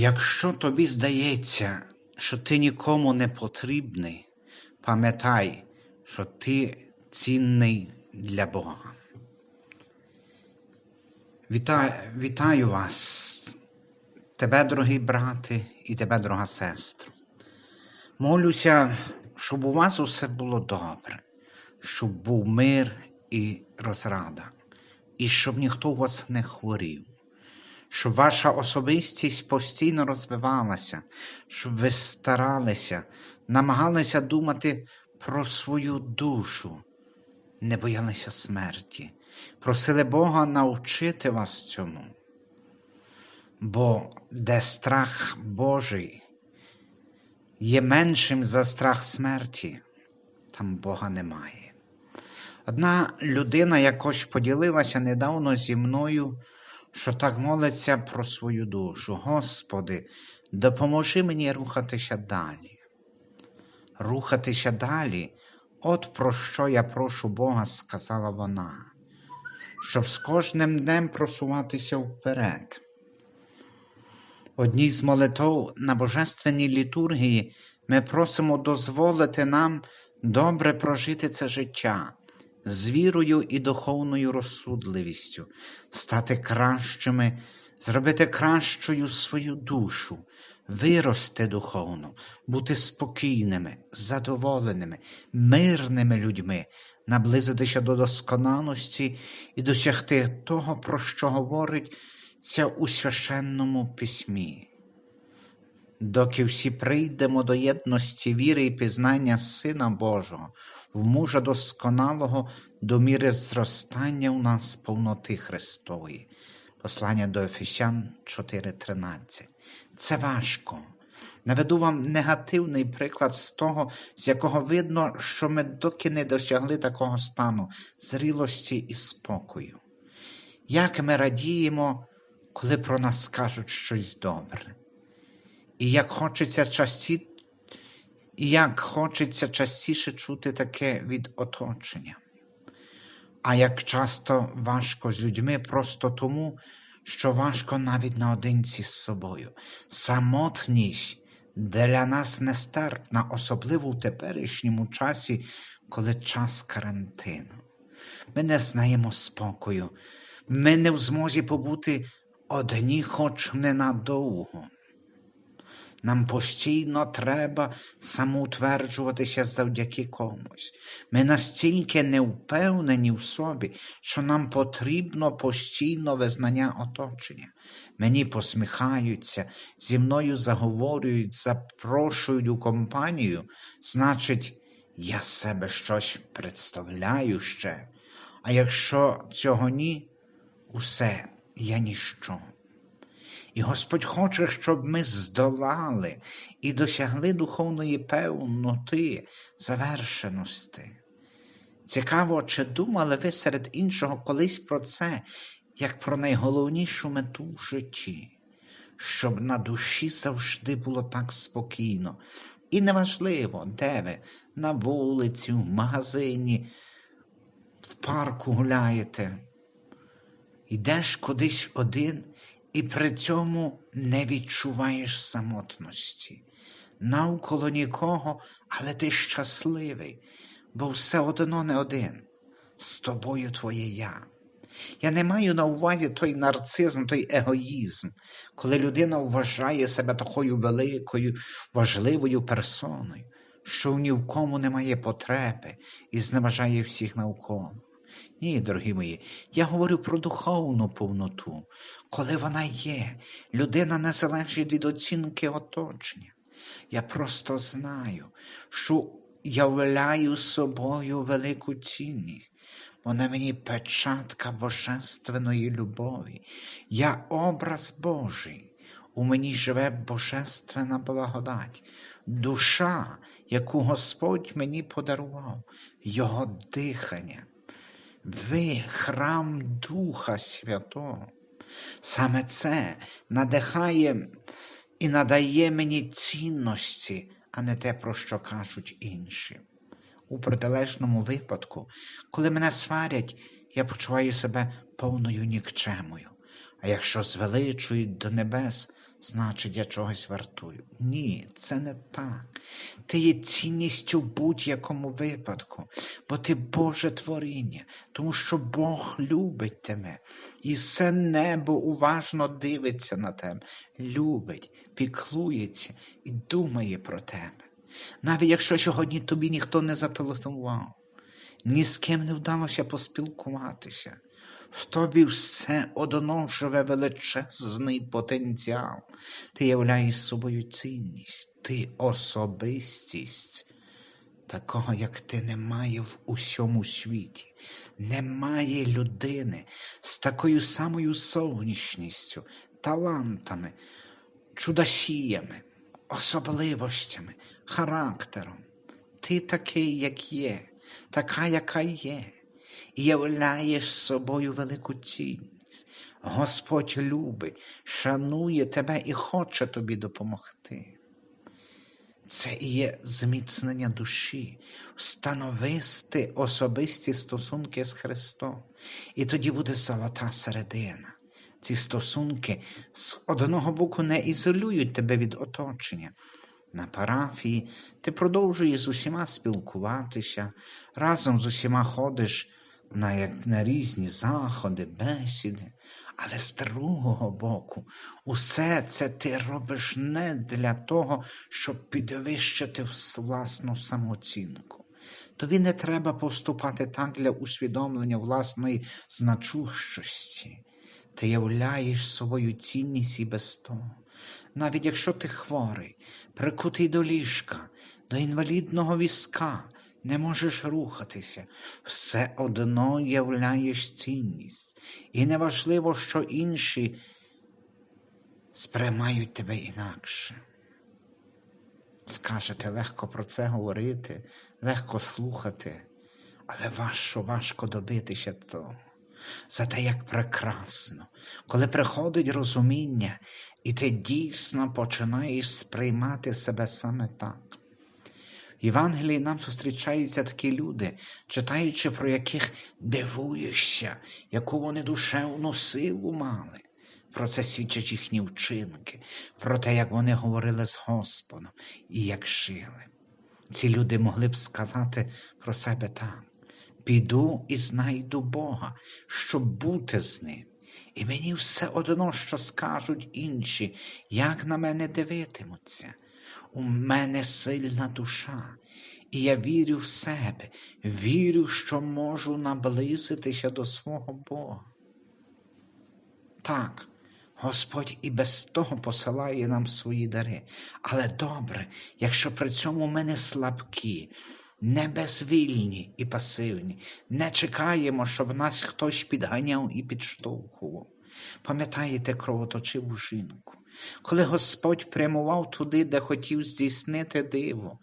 Якщо тобі здається, що ти нікому не потрібний, пам'ятай, що ти цінний для Бога. Вітаю, вітаю вас, тебе, дорогий брате, і тебе, дорога сестра. Молюся, щоб у вас усе було добре, щоб був мир і розрада, і щоб ніхто вас не хворів щоб ваша особистість постійно розвивалася, щоб ви старалися, намагалися думати про свою душу, не боялися смерті, просили Бога навчити вас цьому. Бо де страх Божий є меншим за страх смерті, там Бога немає. Одна людина якось поділилася недавно зі мною що так молиться про свою душу. Господи, допоможи мені рухатися далі. Рухатися далі, от про що я прошу Бога, сказала вона, щоб з кожним днем просуватися вперед. Одній з молитв на Божественній літургії ми просимо дозволити нам добре прожити це життя, з вірою і духовною розсудливістю, стати кращими, зробити кращою свою душу, вирости духовно, бути спокійними, задоволеними, мирними людьми, наблизитися до досконалості і досягти того, про що говорить це у священному письмі. Доки всі прийдемо до єдності віри і пізнання Сина Божого, в мужа досконалого до міри зростання у нас повноти Христової. Послання до Ефесян 4:13. Це важко. Наведу вам негативний приклад з того, з якого видно, що ми доки не досягли такого стану зрілості і спокою. Як ми радіємо, коли про нас кажуть щось добре. І як хочеться часті і як хочеться частіше чути таке від оточення. А як часто важко з людьми просто тому, що важко навіть наодинці з собою. Самотність для нас нестерпна, особливо в теперішньому часі, коли час карантину. Ми не знаємо спокою, ми не в змозі побути одні, хоч ненадовго. Нам постійно треба самоутверджуватися завдяки комусь. Ми настільки не впевнені в собі, що нам потрібно постійно визнання оточення. Мені посміхаються, зі мною заговорюють, запрошують у компанію, значить, я себе щось представляю ще. А якщо цього ні, усе я ніщо. І Господь хоче, щоб ми здолали і досягли духовної певноти, завершеності. Цікаво, чи думали ви серед іншого колись про це, як про найголовнішу мету в житті, щоб на душі завжди було так спокійно. І неважливо, де ви, на вулиці, в магазині, в парку гуляєте, йдеш кудись один і при цьому не відчуваєш самотності. Навколо нікого, але ти щасливий, бо все одно не один. З тобою твоє я. Я не маю на увазі той нарцизм, той егоїзм, коли людина вважає себе такою великою, важливою персоною, що ні в кому немає потреби і зневажає всіх навколо. Ні, дорогі мої, я говорю про духовну повноту, коли вона є, людина не залежить від оцінки оточення. Я просто знаю, що являю собою велику цінність. Вона мені печатка божественної любові. Я образ Божий. У мені живе божественна благодать, душа, яку Господь мені подарував, Його дихання. Ви храм Духа Святого. Саме це надихає і надає мені цінності, а не те, про що кажуть інші. У протилежному випадку, коли мене сварять, я почуваю себе повною нікчемою. А якщо звеличують до небес, значить я чогось вартую. Ні, це не так. Ти є цінністю в будь-якому випадку, бо ти Боже творіння, тому що Бог любить тебе. І все небо уважно дивиться на тебе, любить, піклується і думає про тебе. Навіть якщо сьогодні тобі ніхто не зателефонував, ні з ким не вдалося поспілкуватися. В тобі все одно живе величезний потенціал. Ти являєш собою цінність, ти особистість. Такого, як ти, немає в усьому світі. Немає людини з такою самою зовнішністю, талантами, чудосіями, особливостями, характером. Ти такий, як є, така, яка є, являєш собою велику цінність. Господь любить, шанує тебе і хоче тобі допомогти. Це і є зміцнення душі, встановити особисті стосунки з Христом. І тоді буде золота середина. Ці стосунки з одного боку не ізолюють тебе від оточення. На парафії ти продовжуєш з усіма спілкуватися, разом з усіма ходиш на, як, на різні заходи, бесіди, але з другого боку, усе це ти робиш не для того, щоб підвищити власну самооцінку. Тобі не треба поступати так для усвідомлення власної значущості. Ти являєш свою цінність і без того. Навіть якщо ти хворий, прикутий до ліжка, до інвалідного візка, не можеш рухатися, все одно являєш цінність. І неважливо, що інші сприймають тебе інакше. Скажете, легко про це говорити, легко слухати, але важко, важко добитися того. Зате як прекрасно, коли приходить розуміння, і ти дійсно починаєш сприймати себе саме так. Євангелії нам зустрічаються такі люди, читаючи про яких дивуєшся, яку вони душевну силу мали. Про це свідчать їхні вчинки, про те, як вони говорили з Господом і як жили. Ці люди могли б сказати про себе так: піду і знайду Бога, щоб бути з ним. І мені все одно, що скажуть інші, як на мене дивитимуться. У мене сильна душа, і я вірю в себе, вірю, що можу наблизитися до свого Бога. Так, Господь і без того посилає нам свої дари, але добре, якщо при цьому ми не слабкі, не безвільні і пасивні, не чекаємо, щоб нас хтось підганяв і підштовхував. Пам'ятаєте кровоточиву жінку, коли Господь прямував туди, де хотів здійснити диво,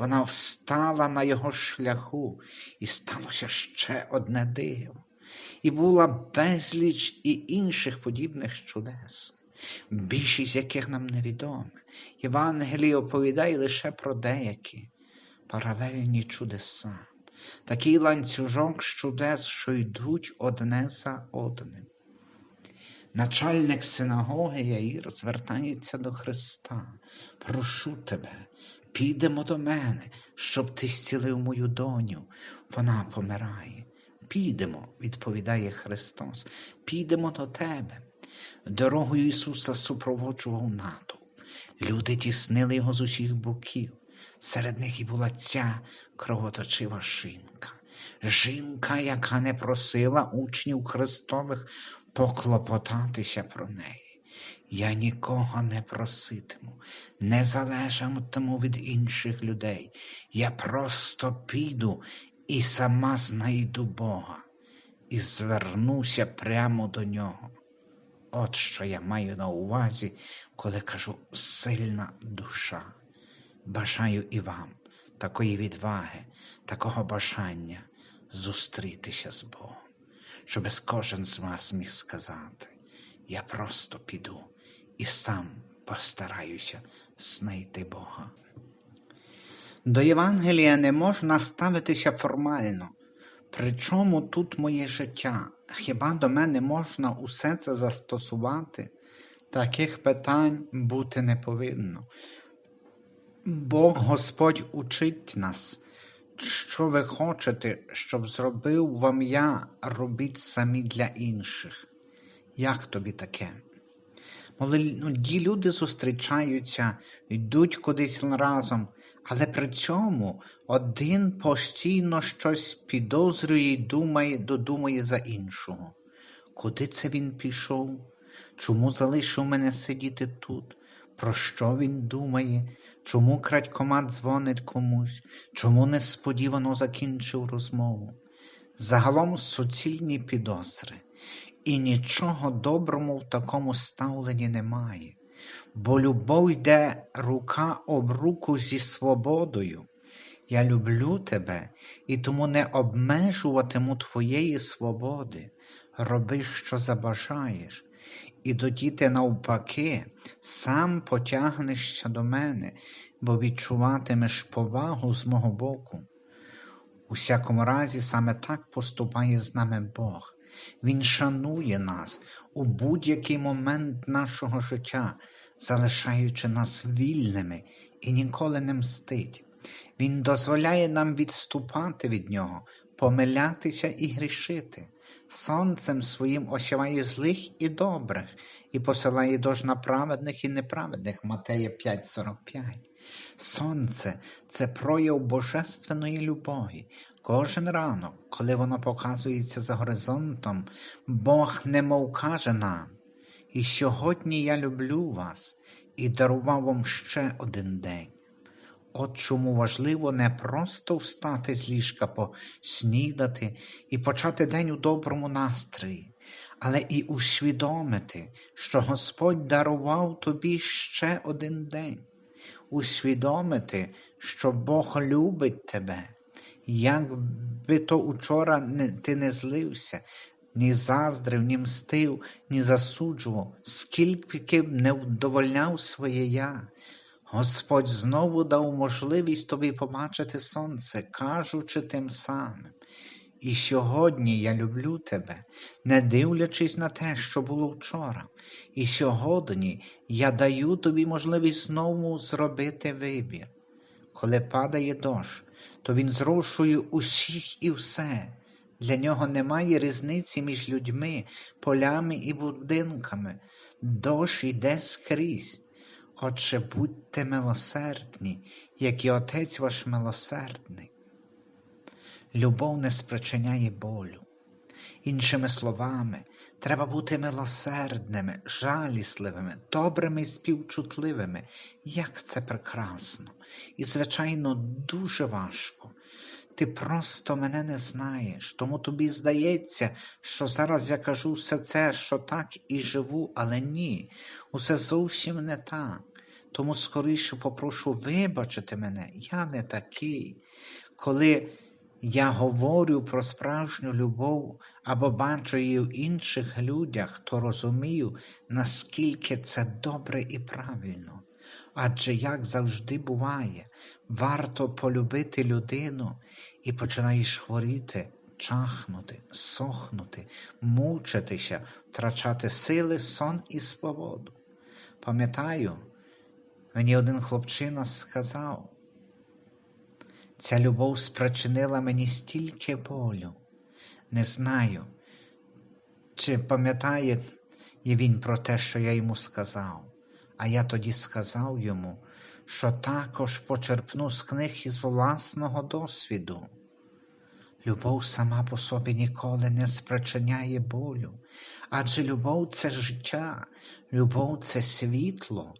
вона встала на його шляху, і сталося ще одне диво. І була безліч і інших подібних чудес, більшість яких нам невідоме. Євангеліє оповідає лише про деякі паралельні чудеса, такий ланцюжок з чудес, що йдуть одне за одним. Начальник синагоги Яїр звертається до Христа. Прошу тебе, підемо до мене, щоб ти зцілив мою доню. Вона помирає. Підемо, відповідає Христос, підемо до тебе. Дорогою Ісуса супроводжував натовп. Люди тіснили його з усіх боків. Серед них і була ця кровоточива жінка. Жінка, яка не просила учнів Христових поклопотатися про неї. Я нікого не проситиму, не залежатиму від інших людей. Я просто піду і сама знайду Бога і звернуся прямо до нього. От що я маю на увазі, коли кажу сильна душа. Бажаю і вам такої відваги, такого бажання зустрітися з Богом, щоб кожен з вас міг сказати, я просто піду і сам постараюся знайти Бога. До Євангелія не можна ставитися формально, При чому тут моє життя? Хіба до мене можна усе це застосувати? Таких питань бути не повинно. Бог Господь учить нас, що ви хочете, щоб зробив вам я, робіть самі для інших. Як тобі таке? Молоді люди зустрічаються, йдуть кудись разом, але при цьому один постійно щось підозрює і думає, додумує за іншого. Куди це він пішов? Чому залишив мене сидіти тут? Про що він думає? Чому крадькома дзвонить комусь? Чому несподівано закінчив розмову? Загалом суцільні підозри. І нічого доброму в такому ставленні немає, бо любов йде рука об руку зі свободою. Я люблю тебе і тому не обмежуватиму твоєї свободи. Роби, що забажаєш, і тоді ти навпаки сам потягнешся до мене, бо відчуватимеш повагу з мого боку. У всякому разі, саме так поступає з нами Бог. Він шанує нас у будь-який момент нашого життя, залишаючи нас вільними і ніколи не мстить. Він дозволяє нам відступати від нього, помилятися і грішити. Сонцем своїм осіває злих і добрих, і посилає дощ на праведних і неправедних Матея 5,45. Сонце це прояв божественної любові. Кожен ранок, коли воно показується за горизонтом, Бог немов каже нам, і сьогодні я люблю вас і дарував вам ще один день. От чому важливо не просто встати з ліжка, поснідати і почати день у доброму настрої, але і усвідомити, що Господь дарував тобі ще один день, усвідомити, що Бог любить тебе. Як би то учора ти не злився, ні заздрив, ні мстив, ні засуджував, скільки б не вдовольняв своє я. Господь знову дав можливість тобі побачити сонце, кажучи тим самим. І сьогодні я люблю тебе, не дивлячись на те, що було вчора. І сьогодні я даю тобі можливість знову зробити вибір. Коли падає дощ, то він зрошує усіх і все. Для нього немає різниці між людьми, полями і будинками. Дощ йде скрізь. Отже, будьте милосердні, як і Отець ваш милосердний. Любов не спричиняє болю. Іншими словами, треба бути милосердними, жалісливими, добрими і співчутливими. Як це прекрасно і, звичайно, дуже важко. Ти просто мене не знаєш, тому тобі здається, що зараз я кажу все це, що так і живу, але ні, усе зовсім не так. Тому скоріше попрошу вибачити мене, я не такий. Коли я говорю про справжню любов або бачу її в інших людях, то розумію, наскільки це добре і правильно. Адже, як завжди буває, варто полюбити людину і починаєш хворіти, чахнути, сохнути, мучитися, втрачати сили, сон і свободу. Пам'ятаю, мені один хлопчина сказав, Ця любов спричинила мені стільки болю. Не знаю, чи пам'ятає він про те, що я йому сказав, а я тоді сказав йому, що також почерпну з книг із власного досвіду. Любов сама по собі ніколи не спричиняє болю, адже любов це життя, любов це світло,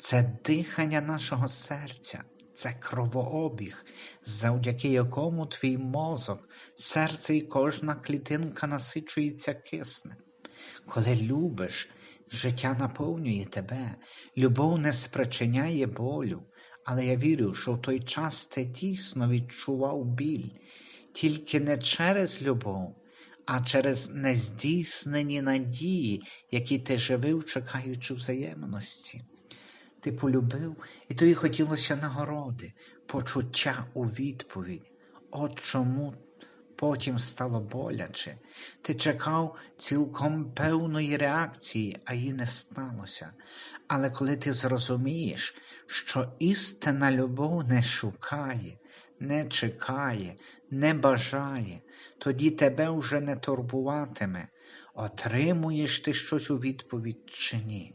це дихання нашого серця це кровообіг, завдяки якому твій мозок, серце і кожна клітинка насичується киснем. Коли любиш, життя наповнює тебе, любов не спричиняє болю, але я вірю, що в той час ти дійсно відчував біль, тільки не через любов, а через нездійснені надії, які ти живив, чекаючи взаємності. Ти полюбив, і тобі хотілося нагороди, почуття у відповідь. От чому потім стало боляче. Ти чекав цілком певної реакції, а її не сталося. Але коли ти зрозумієш, що істинна любов не шукає, не чекає, не бажає, тоді тебе вже не турбуватиме, отримуєш ти щось у відповідь чи ні.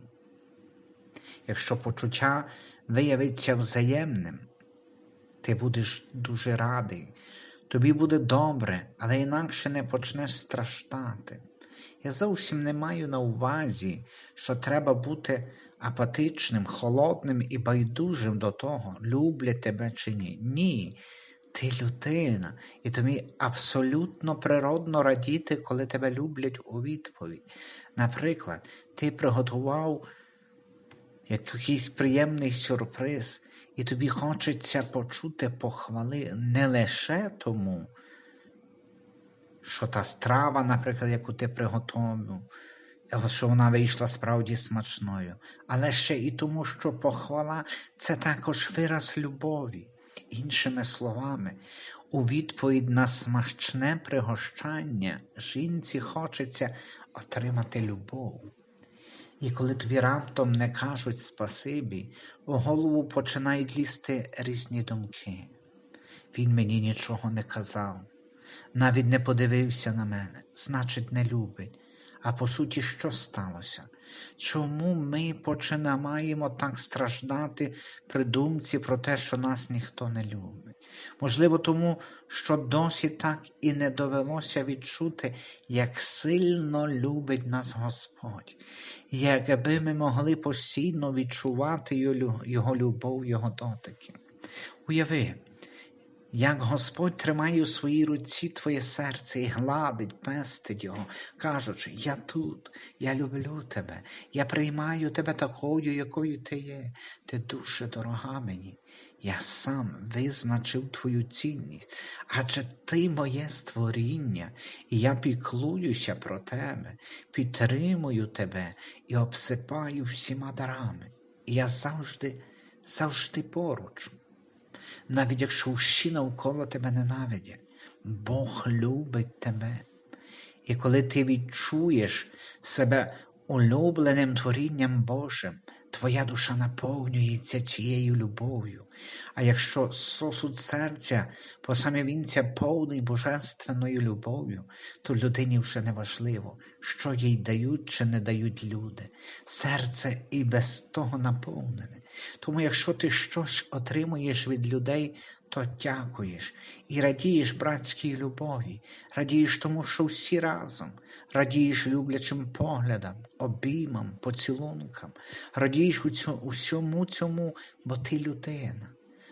Якщо почуття виявиться взаємним, ти будеш дуже радий, тобі буде добре, але інакше не почнеш страждати. Я зовсім не маю на увазі, що треба бути апатичним, холодним і байдужим до того, люблять тебе чи ні. Ні, ти людина, і тобі абсолютно природно радіти, коли тебе люблять у відповідь. Наприклад, ти приготував якийсь приємний сюрприз, і тобі хочеться почути похвали не лише тому, що та страва, наприклад, яку ти приготував, що вона вийшла справді смачною, але ще і тому, що похвала це також вираз любові. Іншими словами, у відповідь на смачне пригощання жінці хочеться отримати любов. І коли тобі раптом не кажуть спасибі, у голову починають лізти різні думки. Він мені нічого не казав, навіть не подивився на мене, значить, не любить. А по суті, що сталося? Чому ми починаємо так страждати при думці про те, що нас ніхто не любить? Можливо, тому, що досі так і не довелося відчути, як сильно любить нас Господь, якби ми могли постійно відчувати Його любов, Його дотики. Уяви, як Господь тримає у своїй руці твоє серце і гладить, пестить його, кажучи, я тут, я люблю тебе, я приймаю тебе такою, якою ти є. Ти дуже дорога мені. Я сам визначив твою цінність, адже ти моє створіння, і я піклуюся про тебе, підтримую тебе і обсипаю всіма дарами. І я завжди, завжди поруч навіть якщо всі навколо тебе ненавидять. Бог любить тебе. І коли ти відчуєш себе улюбленим творінням Божим, твоя душа наповнюється цією любов'ю. А якщо сосуд серця по він вінця повний божественною любов'ю, то людині вже не важливо, що їй дають чи не дають люди. Серце і без того наповнене. Тому якщо ти щось отримуєш від людей, то дякуєш і радієш братській любові, радієш тому, що всі разом, радієш люблячим поглядам, обіймам, поцілункам, радієш усьому цьому, бо ти людина.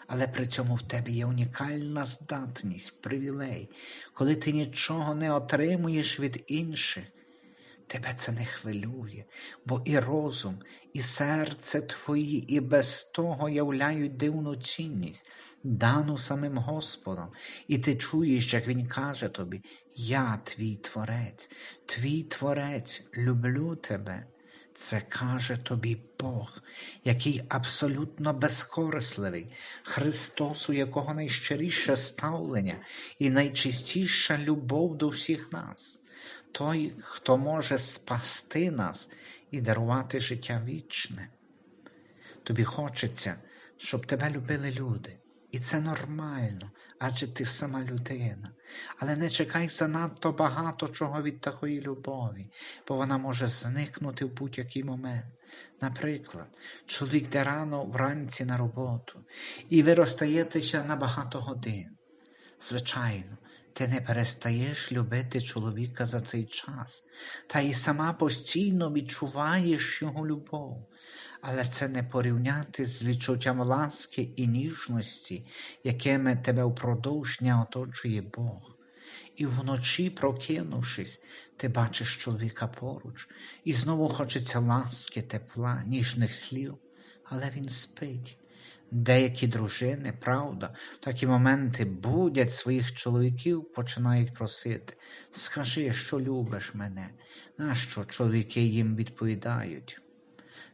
Але при цьому в тебе є унікальна здатність, привілей, коли ти нічого не отримуєш від інших. Тебе це не хвилює, бо і розум, і серце твої, і без того являють дивну цінність дану самим Господом, і ти чуєш, як Він каже тобі: Я твій Творець, твій Творець, люблю тебе. Це каже тобі Бог, який абсолютно безкорисливий, Христос, у якого найщиріше ставлення і найчистіша любов до всіх нас, той, хто може спасти нас і дарувати життя вічне. Тобі хочеться, щоб тебе любили люди. І це нормально, адже ти сама людина. Але не чекай занадто багато чого від такої любові, бо вона може зникнути в будь-який момент. Наприклад, чоловік йде рано вранці на роботу, і ви розстаєтеся на багато годин. Звичайно, ти не перестаєш любити чоловіка за цей час, та й сама постійно відчуваєш його любов але це не порівняти з відчуттям ласки і ніжності, якими тебе впродовж дня оточує Бог. І вночі, прокинувшись, ти бачиш чоловіка поруч, і знову хочеться ласки, тепла, ніжних слів, але він спить. Деякі дружини, правда, в такі моменти будять своїх чоловіків, починають просити Скажи, що любиш мене, нащо чоловіки їм відповідають?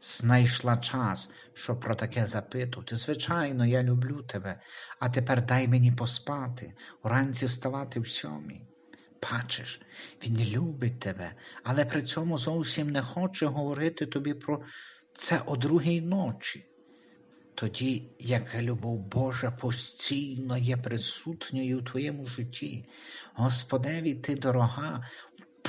знайшла час, щоб про таке запитувати. Звичайно, я люблю тебе, а тепер дай мені поспати, уранці вставати в сьомій. Бачиш, він любить тебе, але при цьому зовсім не хоче говорити тобі про це о другій ночі. Тоді, як любов Божа постійно є присутньою у твоєму житті, Господеві ти дорога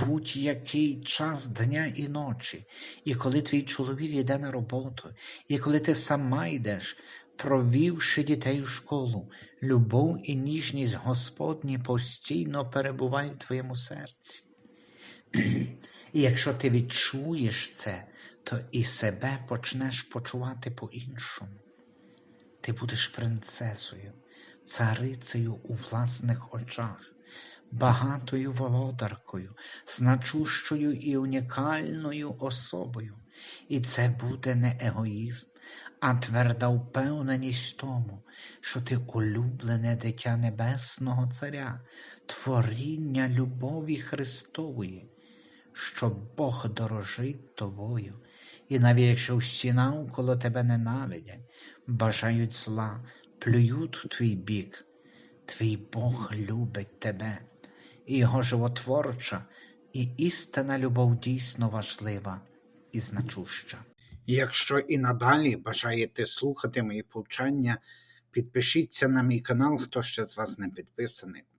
будь-який час дня і ночі, і коли твій чоловік йде на роботу, і коли ти сама йдеш, провівши дітей у школу, любов і ніжність Господні постійно перебувають в твоєму серці. І якщо ти відчуєш це, то і себе почнеш почувати по-іншому. Ти будеш принцесою, царицею у власних очах, багатою володаркою, значущою і унікальною особою. І це буде не егоїзм, а тверда впевненість тому, що ти улюблене дитя Небесного Царя, творіння любові Христової, що Бог дорожить тобою, і навіть якщо всі навколо тебе ненавидять, бажають зла, плюють у твій бік, твій Бог любить тебе, і його животворча і істинна любов дійсно важлива і значуща. Якщо і надалі бажаєте слухати мої повчання, підпишіться на мій канал, хто ще з вас не підписаний.